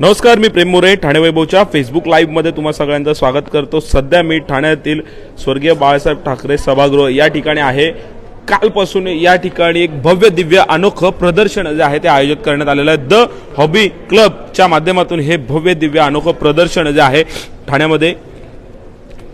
नमस्कार मी प्रेम मोरे ठाणे वैभवच्या फेसबुक लाईव्हमध्ये तुम्हा सगळ्यांचं स्वागत करतो. सध्या मी ठाण्यातील स्वर्गीय बाळासाहेब ठाकरे सभागृह या ठिकाणी आहे. कालपासून या ठिकाणी एक भव्य दिव्य अनोखं प्रदर्शन जे आहे ते आयोजित करण्यात आलेलं आहे. द हॉबी क्लबच्या माध्यमातून हे भव्य दिव्य अनोखं प्रदर्शन जे आहे ठाण्यामध्ये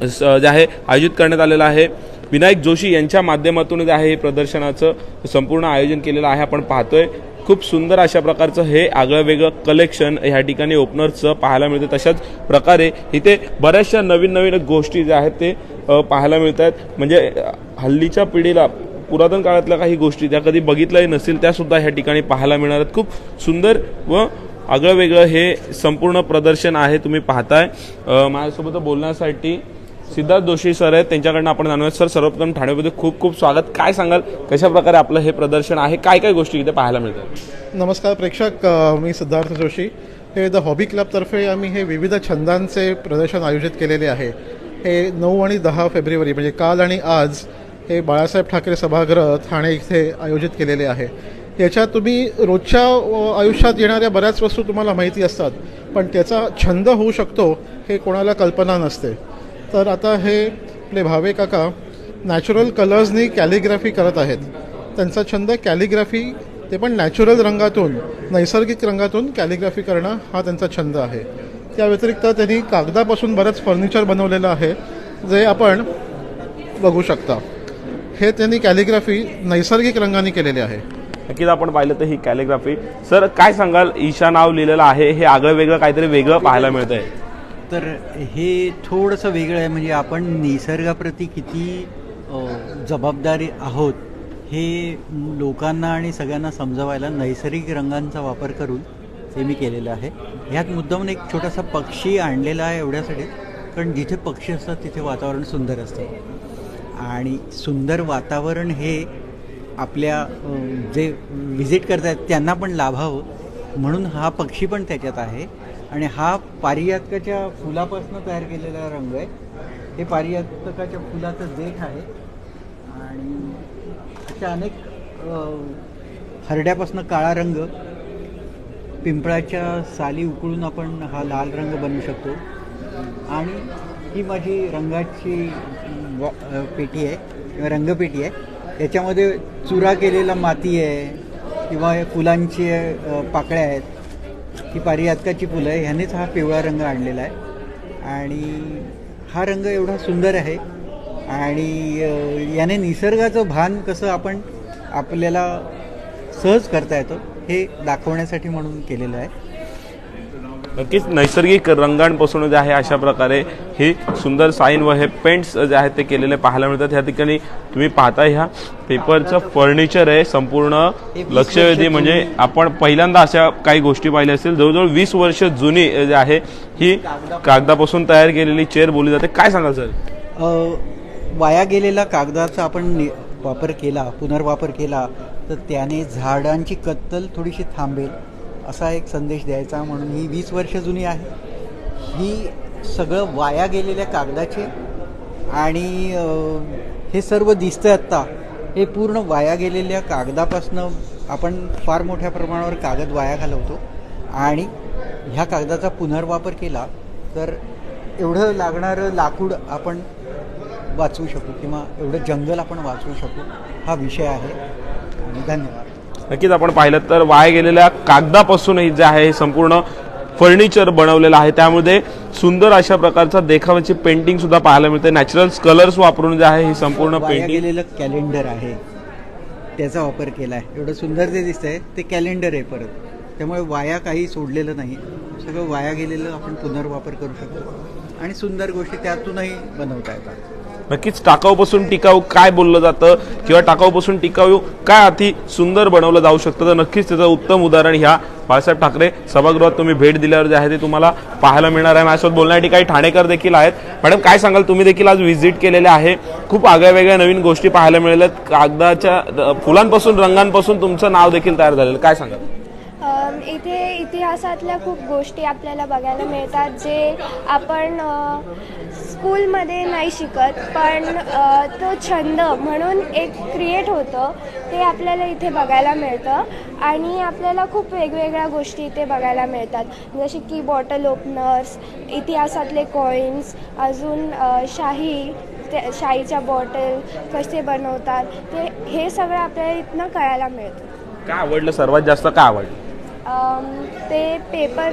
स- जे आहे आयोजित करण्यात आलेलं आहे. विनायक जोशी यांच्या माध्यमातून जे आहे हे प्रदर्शनाचं संपूर्ण आयोजन केलेलं आहे. आपण पाहतोय. खूप सुंदर अशा प्रकारचं हे आगळं वेगळं कलेक्शन ह्या ठिकाणी ओपनर्सचं पाहायला मिळतं. तशाच प्रकारे इथे बऱ्याचशा नवीन नवीन गोष्टी ज्या आहेत ते पाहायला मिळत आहेत म्हणजे हल्लीच्या पिढीला पुरातन काळातल्या काही गोष्टी ज्या कधी बघितल्याही नसतील त्यासुद्धा ह्या ठिकाणी पाहायला मिळणार आहेत. खूप सुंदर व आगळं वेगळं हे संपूर्ण प्रदर्शन आहे तुम्ही पाहताय. माझ्यासोबत बोलण्यासाठी सिद्धार्थ जोशी सर आहेत त्यांच्याकडनं आपण जाणूया सर सर्वप्रथम ठाण्यामध्ये खूप खूप स्वागत. काय सांगाल? कशा प्रकारे आपलं हे प्रदर्शन आहे? काय काय गोष्टी इथे पाहायला मिळतात? नमस्कार प्रेक्षक. मी सिद्धार्थ जोशी. हे द हॉबी क्लबतर्फे आम्ही हे विविध छंदांचे प्रदर्शन आयोजित केलेले आहे. हे नऊ आणि दहा फेब्रुवारी म्हणजे काल आणि आज हे बाळासाहेब ठाकरे सभागृह ठाणे इथे आयोजित केलेले आहे. याच्यात तुम्ही रोजच्या आयुष्यात येणाऱ्या बऱ्याच वस्तू तुम्हाला माहिती असतात पण त्याचा छंद होऊ शकतो हे कोणाला कल्पना नसते. तर आता हे आपले भावे काका नॅचरल कलर्सनी कॅलिग्राफी करत आहेत. त्यांचा छंद कॅलिग्राफी ते पण नॅचरल रंगातून नैसर्गिक रंगातून कॅलिग्राफी करणं हा त्यांचा छंद आहे. त्या व्यतिरिक्त त्यांनी कागदापासून बरंच फर्निचर बनवलेलं आहे जे आपण बघू शकता. हे त्यांनी कॅलिग्राफी नैसर्गिक रंगाने केलेले आहे. नक्कीच आपण पाहिलं तर ही कॅलिग्राफी सर काय सांगाल? ईशा नाव लिहिलेलं आहे. हे आगळं वेगळं काहीतरी वेगळं पाहायला मिळतं आहे तर हे थोडंसं वेगळं आहे. म्हणजे आपण निसर्गाप्रती किती जबाबदारी आहोत हे लोकांना आणि सगळ्यांना समजवायला नैसर्गिक रंगांचा वापर करून हे मी केलेलं आहे. ह्यात मुद्दामून एक छोटासा पक्षी आणलेला आहे एवढ्यासाठी कारण जिथे पक्षी असतात तिथे वातावरण सुंदर असतं. आणि सुंदर वातावरण हे आपल्या जे व्हिजिट करतात त्यांना पण लाभावं. म्हणून हा पक्षी पण त्याच्यात आहे. आणि हा पारियातकाच्या फुलापासून तयार केलेला रंग आहे. हे पारियातकाच्या फुलाचं देठ आहे. आणि अशा अनेक हरड्यापासून काळा रंग पिंपळाच्या साली उकळून आपण हा लाल रंग बनवू शकतो. आणि ही माझी रंगाची वॉ पेटी आहे किंवा रंगपेटी आहे. याच्यामध्ये चुरा केलेला माती आहे किंवा फुलांची पाकळ्या आहेत. ही पारिजातकाची फुलं आहे. ह्यानेच हा पिवळा रंग आणलेला आहे. आणि हा रंग एवढा सुंदर आहे. आणि याने निसर्गाचं भान कसं आपण आपल्याला सहज करता येतो हे दाखवण्यासाठी म्हणून केलेलं आहे. नक्कीच नैसर्गिक रंगांपासून जे आहे अशा प्रकारे हे सुंदर साईन व हे पेंट्स जे आहेत ते केलेले पाहायला मिळतात. ह्या ठिकाणी तुम्ही पाहता ह्या पेपरचं फर्निचर आहे. संपूर्ण लक्षवेधी म्हणजे आपण पहिल्यांदा अशा काही गोष्टी पाहिल्या असतील. जवळजवळ वीस वर्ष जुनी जे आहे ही कागदापासून तयार केलेली चेअर बोलली जाते. काय सांगाल सर? वाया गेलेला कागदाचा आपण नि- वापर केला पुनर्वापर केला तर त्याने झाडांची कत्तल थोडीशी थांबेल. असा एक संदेश द्यायचा म्हणून ही वीस वर्ष जुनी आहे. ही सगळं वाया गेलेल्या कागदाचे आणि हे सर्व दिसतं आत्ता. हे पूर्ण वाया गेलेल्या कागदापासनं आपण फार मोठ्या प्रमाणावर कागद वाया घालवतो. आणि ह्या कागदाचा पुनर्वापर केला तर एवढं लागणारं लाकूड आपण वाचवू शकू किंवा एवढं जंगल आपण वाचवू शकू हा विषय आहे. आणि धन्यवाद. नक्कीच आपण पाहिलं तर वाया गेलेल्या कागदापासूनही जे आहे हे संपूर्ण फर्निचर बनवलेलं आहे. त्यामध्ये सुंदर अशा प्रकारचा देखाव्याची पेंटिंग सुद्धा पाहायला मिळते. नॅचरल कलर्स वापरून जे आहे ही संपूर्ण पेंटिंग कॅलेंडर आहे. त्याचा वापर केला आहे एवढं सुंदर जे दिसतंय ते कॅलेंडर आहे परत. त्यामुळे वाया काही सोडलेलं नाही. सगळं वाया गेलेलं आपण पुनर्वापर करू शकतो. आणि सुंदर गोष्टी त्यातूनही बनवता येतात. नक्कीच टाकाऊपासून टिकाऊ काय बोललं जातं किंवा टाकाऊपासून टिकाऊ काय अति सुंदर बनवलं जाऊ शकतं तर नक्कीच त्याचं उत्तम उदाहरण ह्या बाळासाहेब ठाकरे सभागृहात तुम्ही भेट दिल्यावर जे आहे ते तुम्हाला पाहायला मिळणार आहे. माझ्यासोबत बोलण्यासाठी काही ठाणेकर देखील आहेत. मॅडम काय सांगाल? तुम्ही देखील आज व्हिजिट केलेले आहे. खूप आगळ्या वेगळ्या नवीन गोष्टी पाहायला मिळाल्यात. कागदाच्या फुलांपासून रंगांपासून तुमचं नाव देखील तयार झालेलं काय सांगाल? इथे इतिहासातल्या खूप गोष्टी आपल्याला बघायला मिळतात जे आपण स्कूलमध्ये नाही शिकत पण तो छंद म्हणून एक क्रिएट होतं ते आपल्याला इथे बघायला मिळतं. आणि आपल्याला खूप वेगवेगळ्या गोष्टी इथे बघायला मिळतात. जसे की बॉटल ओपनर्स इतिहासातले कॉईन्स अजून शाही ते शाईच्या बॉटल कसे बनवतात ते हे सगळं आपल्याला इथनं कळायला मिळतं. काय आवडलं? सर्वात जास्त काय आवडलं? ते पेपर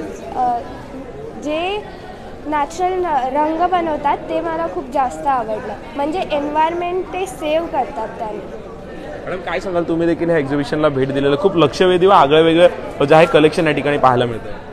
जे नॅचरल रंग बनवतात ते मला खूप जास्त आवडलं. म्हणजे एन्व्हायरमेंट ते सेव्ह करतात त्याने. मॅडम काय सांगाल? तुम्ही देखील ह्या एक्झिबिशनला भेट दिलेलं खूप लक्षवेधी व आगळं वेगळं जे आहे कलेक्शन या ठिकाणी पाहायला मिळतं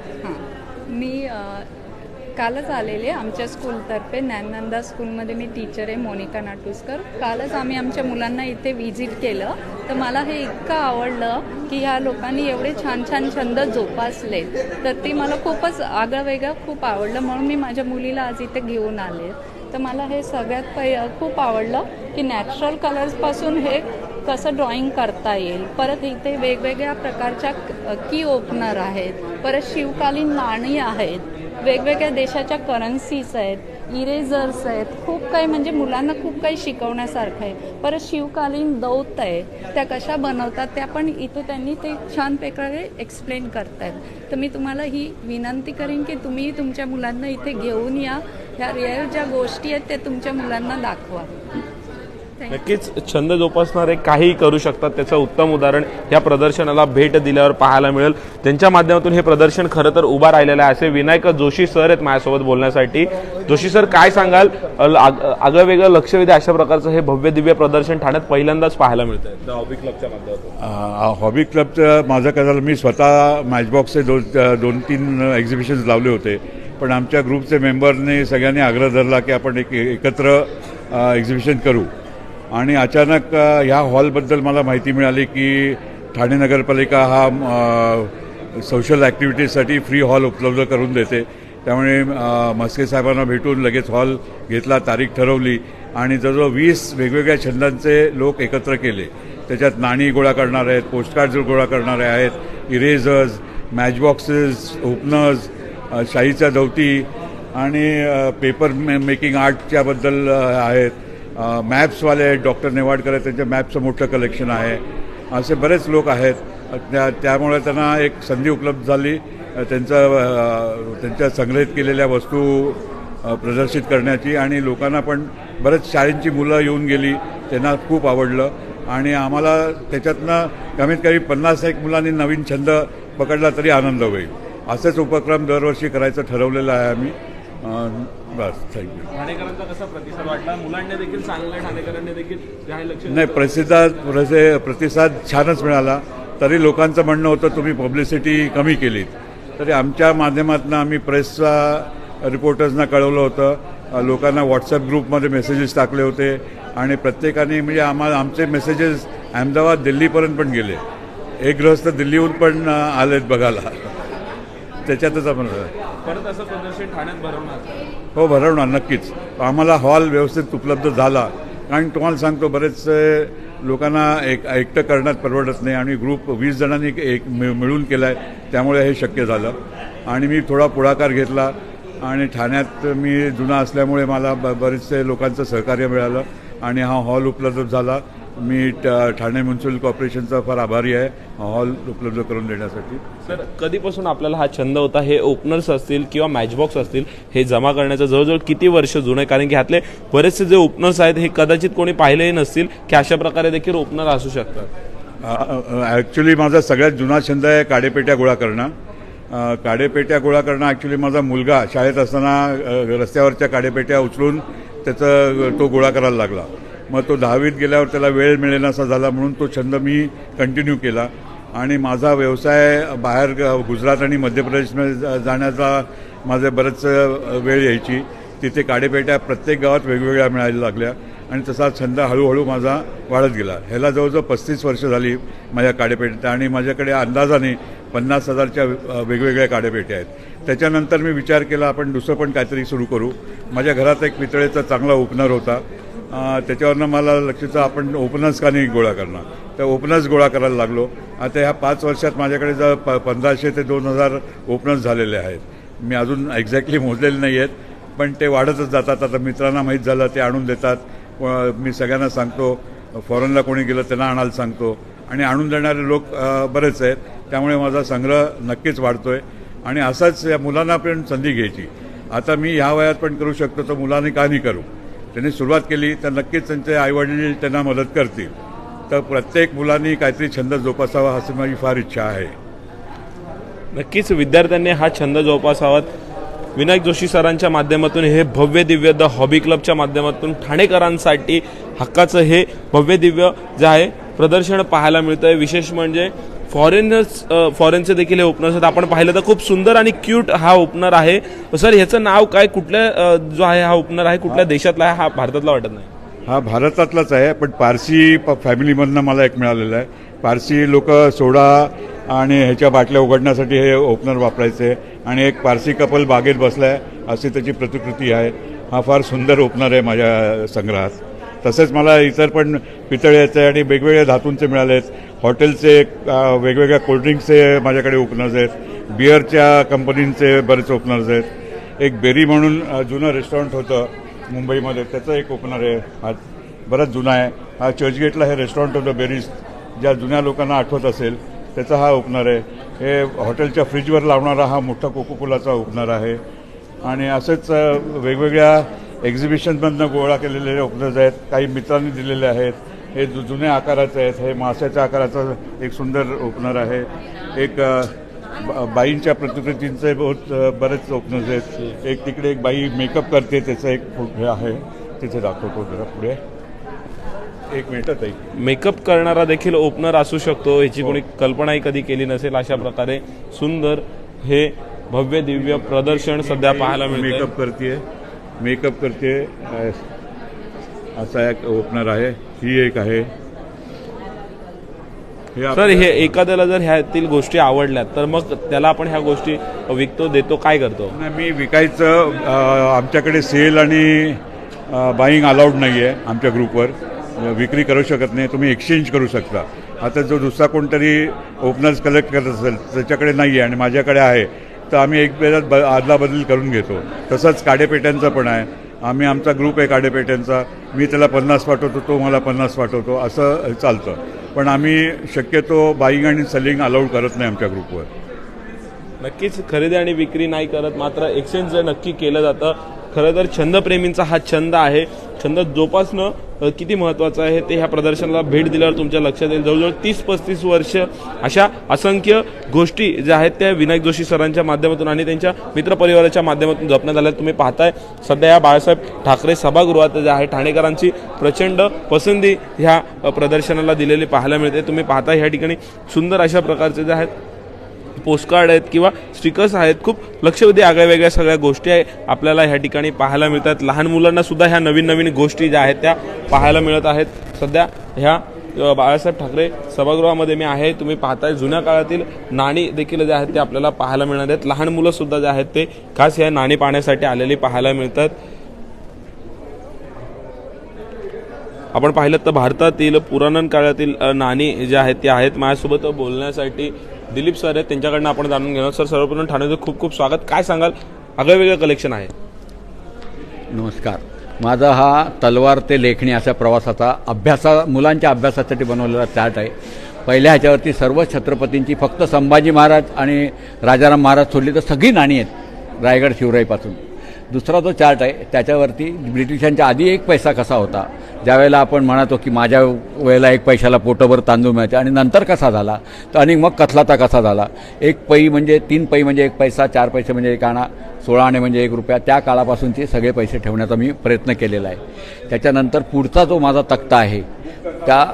कालच आलेले आमच्या स्कूलतर्फे ज्ञाननंदा स्कूलमध्ये मी टीचर आहे मोनिका नाटुसकर. कालच आम्ही आमच्या मुलांना इथे व्हिजिट केलं. तर मला हे इतकं आवडलं की ह्या लोकांनी एवढे छान छान छंद जोपासले. तर ते मला खूपच आगळं वेगळं खूप आवडलं. म्हणून मी माझ्या मुलीला आज इथे घेऊन आले. तर मला हे सगळ्यात पै खूप आवडलं की नॅचरल कलर्सपासून हे कसं ड्रॉइंग करता येईल? परत इथे वेगवेगळ्या प्रकारच्या की ओपनर आहेत. परत शिवकालीन नाणी आहेत. वेगवेगळ्या देशाच्या करन्सीज आहेत. इरेझर्स आहेत. खूप काही म्हणजे मुलांना खूप काही शिकवण्यासारखं आहे. परत शिवकालीन दौत आहे. त्या कशा बनवतात त्या पण इथे त्यांनी ते छान प्रकारे एक्सप्लेन करतायत. तर मी तुम्हाला ही विनंती करेन की तुम्ही तुमच्या मुलांना इथे घेऊन या. ह्या रिअल ज्या गोष्टी आहेत त्या तुमच्या मुलांना दाखवा. नक्कीच छंद जोपासणारे काहीही करू शकतात. त्याचं उत्तम उदाहरण या प्रदर्शनाला भेट दिल्यावर पाहायला मिळेल. त्यांच्या माध्यमातून हे प्रदर्शन खरं तर उभा राहिलेलं आहे. असे विनायक जोशी सर आहेत माझ्यासोबत बोलण्यासाठी. जोशी सर काय सांगाल? आगळं वेगळं लक्षवेधी अशा प्रकारचं हे भव्य दिव्य प्रदर्शन ठाण्यात पहिल्यांदाच पाहायला मिळतंय. द हॉबी क्लबच्या माध्यमातून. हॉबी क्लबचं माझं काय झालं मी स्वतः मॅचबॉक्सचे दोन दोन तीन एक्झिबिशन्स लावले होते. पण आमच्या ग्रुपचे मेंबरने सगळ्यांनी आग्रह धरला की आपण एक एकत्र एक्झिबिशन करू. आणि अचानक ह्या हॉलबद्दल मला माहिती मिळाली की ठाणे नगरपालिका हा सोशल ॲक्टिव्हिटीजसाठी फ्री हॉल उपलब्ध करून देते. त्यामुळे म्हस्के साहेबांना भेटून लगेच हॉल घेतला तारीख ठरवली. आणि जवळजवळ वीस वेगवेगळ्या छंदांचे लोक एकत्र केले. त्याच्यात नाणी गोळा करणारे आहेत पोस्टकार्ड गोळा करणारे आहेत इरेझर्स मॅचबॉक्सेस ओपनर्स शाईच्या शाहीच्या दवती आणि पेपर मे मेकिंग आर्टच्याबद्दल आहेत. मॅप्सवाले आहेत डॉक्टर नेवाडकर आहेत त्यांच्या मॅपचं मोठं कलेक्शन आहे. असे बरेच लोक आहेत. त्या त्यामुळे त्यांना एक संधी उपलब्ध झाली. त्यांचं त्यांच्या संग्रहित केलेल्या वस्तू प्रदर्शित करण्याची आणि लोकांना पण बरेच शाळेंची मुलं येऊन गेली त्यांना खूप आवडलं. आणि आम्हाला त्याच्यातनं कमीत कमी पन्नास एक मुलांनी नवीन छंद पकडला तरी आनंद होईल. असेच उपक्रम दरवर्षी करायचं ठरवलेलं आहे आम्ही. बस थँक्यू ठाणेकरांचा कसा प्रतिसाद वाटला? मुलांनी देखील चांगलं ठाणेकरांनी देखील जे आहे लक्ष नाही प्रतिसाद प्रसे- प्रतिसाद छानच मिळाला. तरी लोकांचं म्हणणं होतं तुम्ही पब्लिसिटी कमी केलीत. तरी आमच्या माध्यमातून आम्ही प्रेसचा रिपोर्टर्सना कळवलं होतं. लोकांना व्हॉट्सअप ग्रुपमध्ये मेसेजेस टाकले होते. आणि प्रत्येकाने म्हणजे आम्हाला आमचे मेसेजेस अहमदाबाद दिल्लीपर्यंत पण गेले. एक गृहस्थ दिल्लीहून पण आलेत बघायला. त्याच्यातच आपण परत असं प्रदर्शन ठाण्यात भरवणार? हो भरवणार नक्कीच. आम्हाला हॉल व्यवस्थित उपलब्ध झाला. कारण तुम्हाला सांगतो बरेचसे लोकांना एक एकटं करण्यात परवडत नाही आणि ग्रुप वीस जणांनी एक मिळ- मिळून केला आहे त्यामुळे हे शक्य झालं. आणि मी थोडा पुढाकार घेतला आणि ठाण्यात मी जुना असल्यामुळे मला ब बरेचसे लोकांचं सहकार्य मिळालं आणि हा हॉल उपलब्ध झाला. मी ठाणे म्युन्सिपल कॉर्पोरेशनचा फार आभारी आहे हॉल उपलब्ध करून देण्यासाठी. सर कधीपासून आपल्याला हा छंद होता? हे ओपनर्स असतील किंवा मॅचबॉक्स असतील हे जमा करण्याचं जवळजवळ किती वर्ष जुनं? आहे कारण की ह्यातले बरेचसे जे ओपनर्स आहेत हे कदाचित कोणी पाहिलेही नसतील की अशा प्रकारे देखील ओपनर असू शकतात. ॲक्च्युली माझा सगळ्यात जुना छंद आहे काडेपेट्या गोळा करणं. काडेपेट्या गोळा करणं ॲक्च्युली माझा मुलगा शाळेत असताना रस्त्यावरच्या काडेपेट्या उचलून त्याचं तो गोळा करायला लागला. मग तो दहावीत गेल्यावर त्याला वेळ मिळेनासा झाला म्हणून तो छंद मी कंटिन्यू केला. आणि माझा व्यवसाय बाहेर गुजरात आणि मध्य प्रदेशमध्ये जाण्याचा माझे बरंच वेळ यायची. तिथे काडेपेट्या प्रत्येक गावात वेगवेगळ्या मिळायला लागल्या. आणि तसा छंद हळूहळू माझा वाढत गेला. ह्याला जवळजवळ पस्तीस वर्ष झाली माझ्या काडेपेट्या आणि माझ्याकडे अंदाजाने पन्नास हजारच्या वेगवेगळ्या काडेपेट्या आहेत. त्याच्यानंतर मी विचार केला आपण दुसरं पण काहीतरी सुरू करू. माझ्या घरात एक पितळेचा चांगला ओपनर होता. त्याच्यावरनं मला लक्षाचं आपण ओपनर्स का नाही गोळा करणार? तर ओपनर्स गोळा करायला लागलो. आता ह्या पाच वर्षात माझ्याकडे जर प पंधराशे ते दोन हजार ओपनर्स झालेले आहेत. मी अजून एक्झॅक्टली मोजलेले नाही आहेत पण ते वाढतच जातात. आता मित्रांना माहीत झालं ते आणून देतात. मी सगळ्यांना सांगतो फॉरेनला कोणी गेलं त्यांना आणायला सांगतो. आणि आणून देणारे लोक बरेच आहेत. त्यामुळे माझा संग्रह नक्कीच वाढतो आहे आणि असाच या मुलांना पण संधी घ्यायची. आता मी ह्या वयात पण करू शकतो तर मुलांनी का नाही करू? त्यांनी सुरुवात केली तर नक्कीच त्यांचे आईवडील त्यांना मदत करतील. तर प्रत्येक मुलांनी काहीतरी छंद जोपासावा अशी माझी फार इच्छा आहे. नक्कीच विद्यार्थ्यांनी हा छंद जोपासावा विनायक जोशी सरांच्या माध्यमातून हे भव्य दिव्य द हॉबी क्लबच्या माध्यमातून ठाणेकरांसाठी हक्काचं हे भव्य दिव्य जे आहे प्रदर्शन पाहायला मिळतं आहे विशेष म्हणजे फॉरेनर्स फॉरेनचे देखील हे ओपनर्स आहेत. आपण पाहिलं तर खूप सुंदर आणि क्यूट हा ओपनर आहे. सर ह्याचं नाव काय? कुठल्या जो आहे हा ओपनर आहे? कुठल्या देशातला आहे? हा भारतातला वाटत नाही. हा भारतातलाच आहे पण पारसी प फॅमिलीमधनं मला एक मिळालेलं आहे. पारसी लोक सोडा आणि ह्याच्या बाटल्या उघडण्यासाठी हे ओपनर वापरायचे. आणि एक पारसी कपल बागेत बसलाय अशी त्याची प्रतिकृती आहे. हा फार सुंदर ओपनर आहे माझ्या संग्रहात. तसेच मला इतर पण पितळ्याचे आणि वेगवेगळ्या धातूंचे मिळाले आहेत. हॉटेलचे वेगवेगळ्या कोल्ड्रिंक्सचे माझ्याकडे ओपनर्स आहेत. बिअरच्या कंपनींचे बरेच ओपनर्स आहेत. एक बेरी म्हणून जुनं रेस्टॉरंट होतं मुंबईमध्ये. त्याचं एक ओपनर आहे. हा बराच जुना आहे. हा चर्चगेटला हे रेस्टॉरंट होतं बेरीज. ज्या जुन्या लोकांना आठवत असेल त्याचा हा ओपनर आहे. हे हॉटेलच्या फ्रीजवर लावणारा हा मोठा कोकोकोलाचा ओपनर आहे. आणि असेच वेगवेगळ्या एक्झिबिशनमधनं गोळा केलेले ओपनर्स आहेत. काही मित्रांनी दिलेले आहेत. हे जु जुन्या आकाराचे आहेत. हे माशाच्या आकाराचं एक सुंदर ओपनर आहे. एक बाईंच्या प्रतिकृतींचे बहुत बरेच ओपनर्स आहेत. एक तिकडे एक बाई मेकअप करते. त्याचं एक फो- हे आहे. तिथे दाखवतो जरा पुढे. एक मिनिटच आहे मेकअप करणारा देखील ओपनर असू शकतो. ह्याची कोणी कल्पनाही कधी केली नसेल. अशा प्रकारे सुंदर हे भव्य दिव्य प्रदर्शन सध्या पाहायला मिळतं मेकअप करते मेकअप करते. असा एक ओपनर आहे. ही एक आहे. हे सर हे एखाद्याला जर ह्यातील गोष्टी आवडल्या तर मग त्याला आपण ह्या गोष्टी विकतो देतो काय करतो? नाही, मी विकायचं आमच्याकडे सेल आणि बाईंग अलाउड नाही आहे आमच्या ग्रुपवर विक्री करू शकत नाही तुम्ही एक्सचेंज करू शकता. आता जो दुसरा कोणतरी ओपनर्स कलेक्ट करत असेल त्याच्याकडे नाही आहे आणि माझ्याकडे आहे तर आम्ही एक वेळात ब आदलाबदल करून घेतो. तसंच काडेपेट्यांचं पण आहे. आम्ही आमचा ग्रुप आहे काडेपेट्यांचा. मी त्याला पन्नास पाठवतो तो मला पन्नास पाठवतो असं चालतं. पण आम्ही शक्यतो बाईंग आणि सलिंग अलाउड करत नाही आमच्या ग्रुपवर. नक्कीच खरेदी आणि विक्री नाही करत मात्र एक्सचेंज नक्की केलं जातं खरं तर छंदप्रेमींचा हा छंद आहे. छंद जोपासणं किती महत्त्वाचं आहे ते ह्या प्रदर्शनाला भेट दिल्यावर तुमच्या लक्षात येईल. जवळजवळ तीस पस्तीस वर्ष अशा असंख्य गोष्टी ज्या आहेत त्या विनायक जोशी सरांच्या माध्यमातून आणि त्यांच्या मित्रपरिवाराच्या माध्यमातून जपण्यात आल्या. तुम्ही पाहताय सध्या या बाळासाहेब ठाकरे सभागृहात जे आहे ठाणेकरांची प्रचंड पसंती ह्या प्रदर्शनाला दिलेली पाहायला मिळते. तुम्ही पाहता ह्या ठिकाणी सुंदर अशा प्रकारचे जे आहेत पोस्टकार्ड आहेत किंवा स्टिकर्स आहेत खूप लक्षवेधी आगळ्या वेगळ्या सगळ्या गोष्टी आहे. आपल्याला ह्या ठिकाणी पाहायला मिळतात. लहान मुलांना सुद्धा ह्या नवीन नवीन गोष्टी ज्या आहेत त्या पाहायला मिळत आहेत. सध्या ह्या बाळासाहेब ठाकरे सभागृहामध्ये मी आहे. तुम्ही पाहताय जुन्या काळातील नाणी देखील जे आहेत ते आपल्याला पाहायला मिळणार आहेत. लहान मुलं सुद्धा जे आहेत ते खास ह्या नाणी पाहण्यासाठी आलेली पाहायला मिळतात. आपण पाहिलं तर भारतातील पुराण काळातील नाणी जे आहेत ते आहेत. माझ्यासोबत बोलण्यासाठी दिलीप सर आहेत त्यांच्याकडनं आपण जाणून घेणार सर सर्वप्रथम ठाण्याचं खूप खूप स्वागत. काय सांगाल? आगळं वेगळं कलेक्शन आहे. नमस्कार. माझा हा तलवार ते लेखणी अशा प्रवासाचा अभ्यासा मुलांच्या अभ्यासासाठी बनवलेला चार्ट आहे. पहिल्या ह्याच्यावरती सर्व छत्रपतींची फक्त संभाजी महाराज आणि राजाराम महाराज सोडली तर सगळी नाणी आहेत रायगड शिवराईपासून. दुसरा जो चार्ट आहे त्याच्यावरती ब्रिटिशांच्या आधी एक पैसा कसा होता? ज्यावेळेला आपण म्हणतो की माझ्या वेळेला एक पैशाला पोटभर तांदूळ मिळायचे आणि नंतर कसा झाला? तर आणि मग कथलाता कसा झाला? एक पै म्हणजे तीन पै म्हणजे एक पैसा चार पैसे म्हणजे एक आणा सोळा आणे म्हणजे एक रुपया त्या काळापासूनचे सगळे पैसे ठेवण्याचा मी प्रयत्न केलेला आहे. त्याच्यानंतर पुढचा जो माझा तक्ता आहे त्या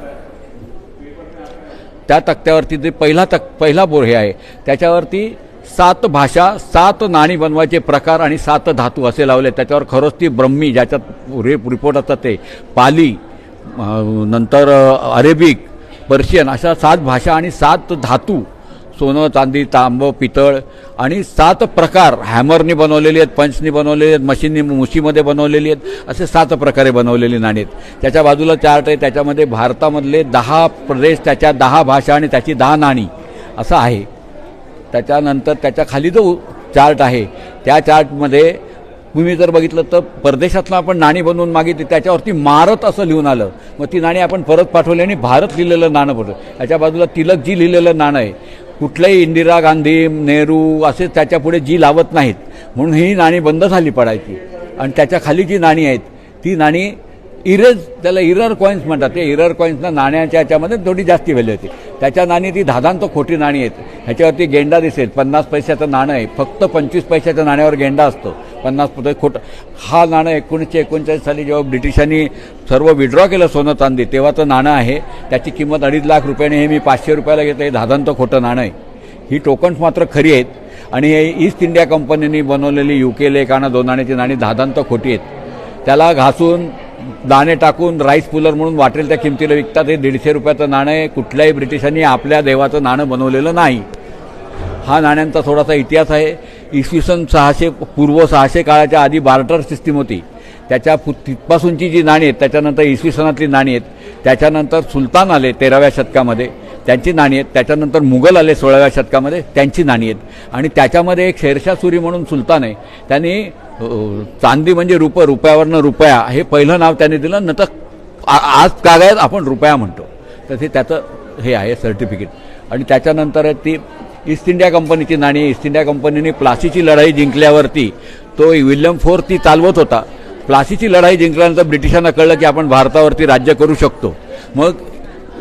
त्या तक्त्यावरती जे पहिला तक पहिला बोर हे आहे त्याच्यावरती सात भाषा सात नाणी बनवायचे प्रकार आणि सात धातू असे लावले. त्याच्यावर खरंच ती ब्रह्मी ज्याच्यात रे रिपोर्ट असतात ते. पाली नंतर अरेबिक पर्शियन अशा सात भाषा आणि सात धातू. सोनं चांदी तांब पितळ आणि सात प्रकार. हॅमरनी बनवलेले आहेत पंचनी बनवलेले आहेत मशीननी मुशीमध्ये बनवलेली आहेत. असे सात प्रकारे बनवलेली नाणी आहेत. त्याच्या बाजूला चार्ट आहे त्याच्यामध्ये भारतामधले दहा प्रदेश त्याच्या दहा भाषा आणि त्याची दहा नाणी. असं आहे. त्याच्यानंतर त्याच्याखाली जो चार्ट आहे त्या चार्टमध्ये तुम्ही जर बघितलं तर परदेशातलं आपण नाणी बनवून मागितली त्याच्यावरती मारत असं लिहून आलं. मग ती नाणी आपण परत पाठवली आणि भारत लिहिलेलं नाणं पडलं त्याच्या बाजूला तिलक जी लिहिलेलं नाणं आहे कुठलंही इंदिरा गांधी नेहरू असे त्याच्यापुढे जी लावत नाहीत म्हणून ही नाणी बंद झाली पडायची. आणि त्याच्याखाली जी नाणी आहेत ती नाणी इरज त्याला इरर कॉईन्स म्हणतात. ते इरर कॉईन्सना नाण्याच्या याच्यामध्ये थोडी जास्ती व्हॅल्यू होती त्याच्या नाणी ती धादांत खोटी नाणी आहेत. ह्याच्यावरती गेंडा दिसेल. पन्नास पैशाचं नाणं आहे. फक्त पंचवीस पैशाच्या नाण्यावर गेंडा असतो. पन्नास पैसे खोटं. हा नाणं एकोणीसशे एकोणचाळीस साली जेव्हा ब्रिटिशांनी सर्व विड्रॉ केलं सोनं चांदी तेव्हाचं नाणं आहे. त्याची किंमत अडीच लाख रुपयाने हे मी पाचशे रुपयाला घेतं हे धादांत खोटं नाणं आहे. ही टोकन्स मात्र खरी आहेत. आणि हे ईस्ट इंडिया कंपनीने बनवलेली यू के आणि दोन नाण्याची नाणी धादांत खोटी आहेत. त्याला घासून दाणे टाकून राईस पुलर म्हणून वाटेल त्या किमतीला विकतात. हे दीडशे रुपयाचं नाणं आहे. कुठल्याही ब्रिटिशांनी आपल्या देवाचं नाणं बनवलेलं नाही. हा नाण्यांचा थोडासा इतिहास आहे. इसवी सन सहाशे पूर्व सहाशे काळाच्या आधी बार्टर सिस्टीम होती. त्याच्या पु- तिथपासूनची जी नाणी आहेत त्याच्यानंतर इसवी सनातली नाणी आहेत. त्याच्यानंतर सुलतान आले तेराव्या शतकामध्ये. त्यांची नाणी आहेत. त्याच्यानंतर मुघल आले सोळाव्या शतकामध्ये त्यांची नाणी आहेत. आणि त्याच्यामध्ये एक शेरशाह सुरी म्हणून सुलतान आहे. त्यांनी चांदी म्हणजे रुप रुपयावरनं रुपया हे पहिलं नाव त्यांनी दिलं. नंतर आ- आज कागद आपण रुपया म्हणतो. तर ते त्याचं हे आहे सर्टिफिकेट आणि त्याच्यानंतर आहे ती ईस्ट इंडिया कंपनीची नाणी ईस्ट इंडिया कंपनीने प्लासीची लढाई जिंकल्यावरती तो विल्यम फोर ती चालवत होता. प्लासीची लढाई जिंकल्यानंतर ब्रिटिशांना कळलं की आपण भारतावरती राज्य करू शकतो. मग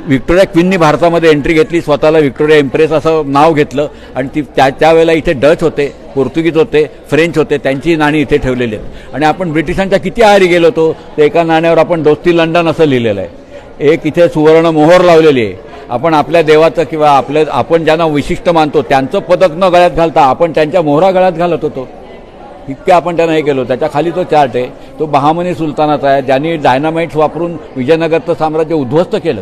विक्टोरिया क्वीननी भारतामध्ये एंट्री घेतली स्वतःला विक्टोरिया इम्प्रेस असं नाव घेतलं आणि ती त्या त्यावेळेला इथे डच होते पोर्तुगीज होते फ्रेंच होते त्यांची नाणी इथे ठेवलेली आहेत. आणि आपण ब्रिटिशांच्या किती आहारी गेलो होतो तर एका नाण्यावर आपण दोस्ती लंडन असं लिहिलेलं आहे. एक इथे सुवर्ण मोहर लावलेली आहे. आपण आपल्या देवाचं किंवा आपल्या आपण ज्यांना विशिष्ट मानतो त्यांचं पदक न गळ्यात घालता आपण त्यांच्या मोहरा गळ्यात घालत होतो. इतक्या आपण त्यांना हे केलो त्याच्याखाली तो चार्ट आहे. तो बहामनी सुलतानाचा आहे. ज्यांनी डायनामाइट्स वापरून विजयनगरचं साम्राज्य उद्ध्वस्त केलं.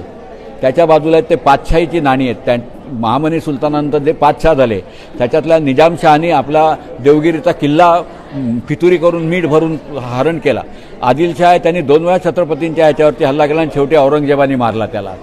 त्याच्या बाजूला आहेत ते पातशाहीची नाणी आहेत. त्या महामनी सुलतानानंतर जे पातशाह झाले त्याच्यातल्या निजामशहानी आपला देवगिरीचा किल्ला फितुरी करून मीठ भरून हरण केला. आदिलशाह आहे त्यांनी दोन वेळा छत्रपतींच्या ह्याच्यावरती हल्ला केला आणि शेवटी औरंगजेबाने मारला त्याला.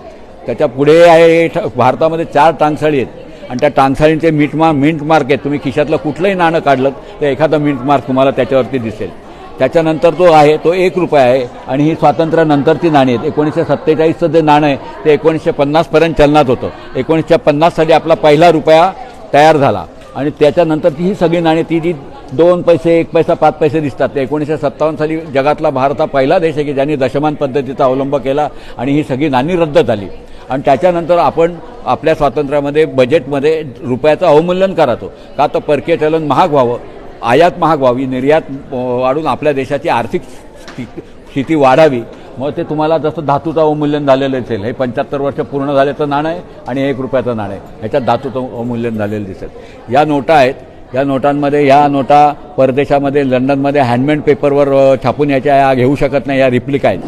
त्याच्या पुढे आहे ठ- भारतामध्ये चार टांगसाळी आहेत. आणि त्या टांगसाळींचे मीठ मार्क मिंट मार्क आहेत. तुम्ही खिशातलं कुठलंही नाणं काढलं तर एखादं मिंट मार्क तुम्हाला त्याच्यावरती दिसेल. त्याच्यानंतर जो आहे तो एक रुपया आहे आणि ही स्वातंत्र्यानंतरची नाणी आहेत. एकोणीसशे सत्तेचाळीसचं जे नाणं आहे ते एकोणीसशे पन्नासपर्यंत चलनात होतं. एकोणीसशे पन्नास साली आपला पहिला रुपया तयार झाला. आणि त्याच्यानंतरची ही सगळी नाणी ती जी दोन पैसे एक पैसा पाच पैसे दिसतात ते एकोणीसशे सत्तावन्न साली जगातला भारत हा पहिला देश आहे की ज्यांनी दशमान पद्धतीचा अवलंब केला आणि ही सगळी नाणी रद्द झाली. आणि त्याच्यानंतर आपण आपल्या स्वातंत्र्यामध्ये बजेटमध्ये रुपयाचं अवमूल्यन करातो का तर परकीय चलन महाग व्हावं आयात महाग व्हावी निर्यात वाढून आपल्या देशाची आर्थिक स्थिती स्थिती वाढावी. मग ते तुम्हाला जसं धातूचं अवमूल्यन झालेलं असेल हे पंच्याहत्तर वर्ष पूर्ण झाल्याचं नाणं आहे आणि एक रुपयाचं नाणं आहे. ह्याच्यात धातूचं अवमूल्यन झालेलं दिसेल. या नोटा आहेत. या नोटांमध्ये ह्या नोटा परदेशामध्ये लंडनमध्ये हँडमेड पेपरवर छापून याच्या या घेऊ शकत नाही या रिप्लिका आहेत.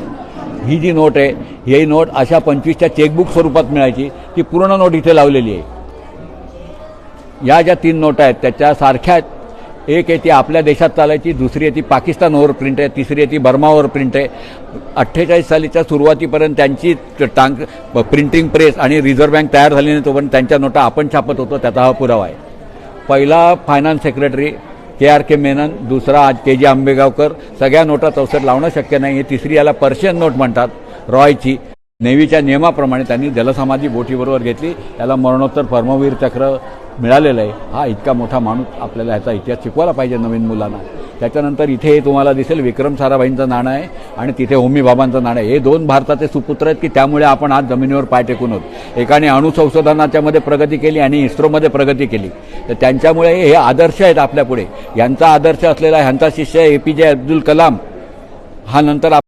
ही जी नोट आहे ही नोट अशा पंचवीसच्या चेकबुक स्वरूपात मिळायची ती पूर्ण नोट इथे लावलेली आहे. या ज्या तीन नोटा आहेत त्याच्या सारख्या आहेत. एक आहे ती आपल्या देशात चालायची दुसरी आहे ती पाकिस्तानवर प्रिंट आहे तिसरी आहे ती बर्मावर प्रिंट आहे. अठ्ठेचाळीस सालीच्या सुरुवातीपर्यंत त्यांची टांग प्रिंटिंग प्रेस आणि रिझर्व्ह बँक तयार झाली नाही तोपर्यंत त्यांच्या नोटा आपण छापत होतो त्याचा हा पुरावा आहे. पहिला finance secretary K R K Menon दुसरा आज के जी आंबेगावकर सगळ्या नोटा चौसट लावणं शक्य नाही हे तिसरी याला पर्शियन नोट म्हणतात रॉयची. नेव्हीच्या नियमाप्रमाणे त्यांनी जलसमाधी बोटीबरोबर घेतली त्याला मरणोत्तर परमवीर चक्र मिळालेलं आहे. हा इतका मोठा माणूस आपल्याला ह्याचा इतिहास शिकवायला पाहिजे नवीन मुलांना. त्याच्यानंतर इथे तुम्हाला दिसेल विक्रम साराभाईंचं नाणं आहे आणि तिथे होमी बाबांचं नाणं आहे. हे दोन भारताचे सुपुत्र आहेत की त्यामुळे आपण आज जमिनीवर पाय टेकून आहोत. एकाने अणुसंशोधनाच्यामध्ये प्रगती केली आणि इस्रोमध्ये प्रगती केली. तर त्यांच्यामुळे हे आदर्श आहेत आपल्यापुढे. यांचा आदर्श असलेला ह्यांचा शिष्य ए पी जे अब्दुल कलाम हा नंतर आप-